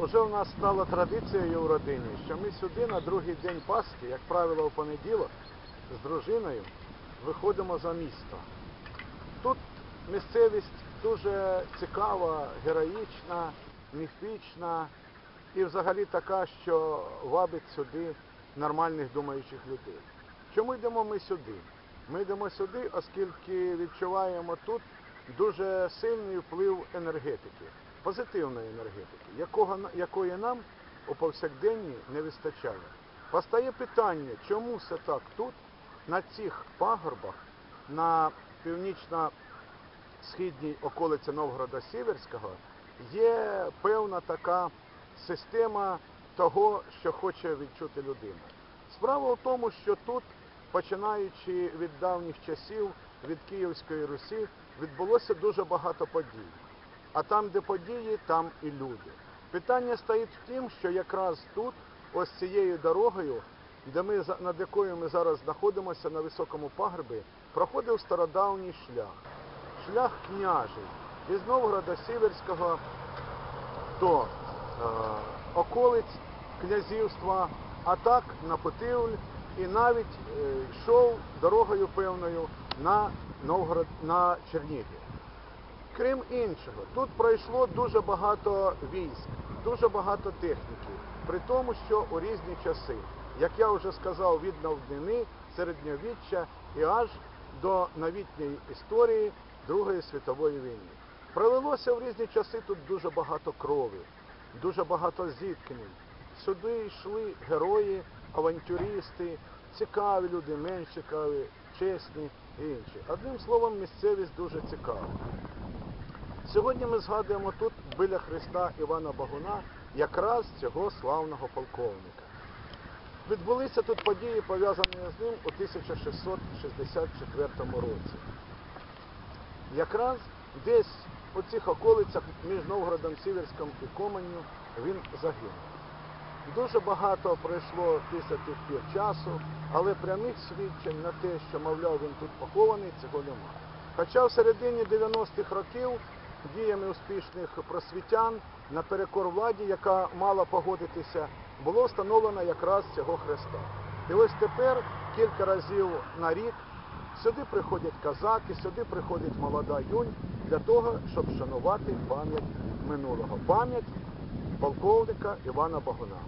Уже у нас стало традицією в родині, що ми сюди на другий день Пасхи, як правило, у понеділок, з дружиною виходимо за місто. Тут місцевість дуже цікава, героїчна, міфічна і взагалі така, що вабить сюди нормальних думаючих людей. Чому йдемо ми сюди? Ми йдемо сюди, оскільки відчуваємо тут дуже сильний вплив енергетики, позитивної енергетики, якого, якої нам у повсякденні не вистачає. Постає питання, чому все так тут, на цих пагорбах, на північно-східній околиці Новгорода Сіверського, є певна така система того, що хоче відчути людина. Справа в тому, що тут, починаючи від давніх часів, від Київської Русі, відбулося дуже багато подій. А там, де події, там і люди. Питання стоїть в тім, що якраз тут, ось цією дорогою, де ми, над якою ми зараз знаходимося на високому пагорбі, проходив стародавній шлях. Шлях княжий із Новгорода Сіверського до е, околиць князівства, а так на Путивль і навіть е, йшов дорогою певною на Новгород на Чернігів. Крім іншого, тут пройшло дуже багато військ, дуже багато техніки, при тому, що у різні часи, як я вже сказав, від навднини, середньовіччя і аж до новітньої історії Другої світової війни. Пролилося в різні часи тут дуже багато крові, дуже багато зіткнень. Сюди йшли герої, авантюристи, цікаві люди, менш цікаві, чесні і інші. Одним словом, місцевість дуже цікава. Сьогодні ми згадуємо тут біля Христа Івана Багуна якраз цього славного полковника. Відбулися тут події, пов'язані з ним у 1664 році. Якраз десь у цих околицях між Новгородом Сіверським і Коменю він загинув. Дуже багато пройшло після тих пір часу, але прямих свідчень на те, що, мовляв, він тут похований, цього немає. Хоча в середині 90-х років діями успішних просвітян наперекор владі, яка мала погодитися, було встановлено якраз цього хреста. І ось тепер кілька разів на рік сюди приходять казаки, сюди приходить молода юнь для того, щоб шанувати пам'ять минулого, пам'ять полковника Івана Багуна.